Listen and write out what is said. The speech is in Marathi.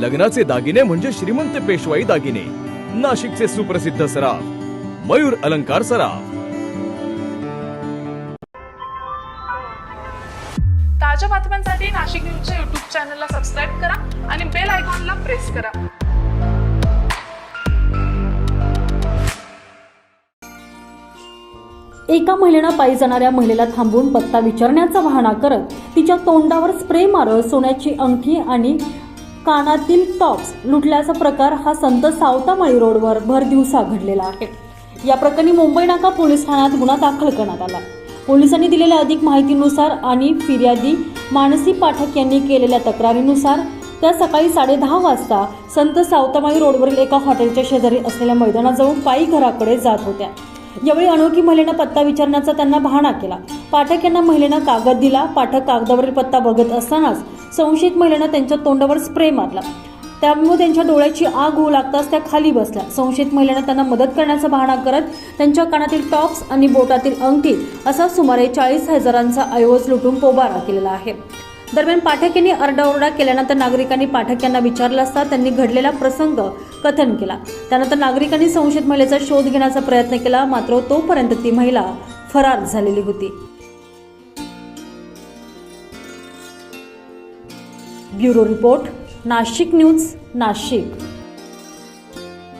लग्नाचे दागिने म्हणजे श्रीमंत पेशवाई दागिने. नाशिकचे सुप्रसिद्ध सराफ. मयूर अलंकार सराफ. ताज्या बातम्यांसाठी नाशिक न्यूजच्या युट्यूब चॅनलला सबस्क्राईब करा आणि बेल आयकॉनला प्रेस करा. एका महिलेनं पायी जाणाऱ्या महिलेला थांबवून पत्ता विचारण्याचा बहाणा करत तिच्या तोंडावर स्प्रे मारत सोन्याची अंगठी आणि कानातील टॉप्स लुटल्याचा प्रकार हा संत सावतामाळी रोडवर भर दिवसा घडलेला आहे. या प्रकरणी मुंबई नाका पोलीस ठाण्यात गुन्हा दाखल करण्यात आला. पोलिसांनी दिलेल्या अधिक माहितीनुसार आणि फिर्यादी मानसी पाठक यांनी केलेल्या तक्रारीनुसार त्या सकाळी साडेदहा वाजता संत सावतामाळी रोडवरील एका हॉटेलच्या शेजारी असलेल्या मैदानाजवळ पायी घराकडे जात होत्या. यावेळी अनोखी महिलेनं पत्ता विचारण्याचा त्यांना बहाणा केला. पाठक यांना महिलेनं कागद दिला. पाठक कागदावरील पत्ता बघत असतानाच संशयित महिलेनं त्यांच्या तोंडावर स्प्रे मारला. त्यामुळे त्यांच्या डोळ्याची आग होऊ लागताच त्या खाली बसल्या. संशयित महिलेनं त्यांना मदत करण्याचा बहाणा करत त्यांच्या कानातील टॉप्स आणि बोटातील अंगठी असा सुमारे चाळीस हजारांचा ऐवज लुटून पोबारा केलेला आहे. दरम्यान पाठक यांनी आरडाओरडा केल्यानंतर नागरिकांनी पाठक यांना विचारलं असता त्यांनी घडलेला प्रसंग कथन केला. त्यानंतर नागरिकांनी संशयित महिलेचा शोध घेण्याचा प्रयत्न केला मात्र तोपर्यंत ती महिला फरार झालेली होती. Bureau report Nashik news Nashik.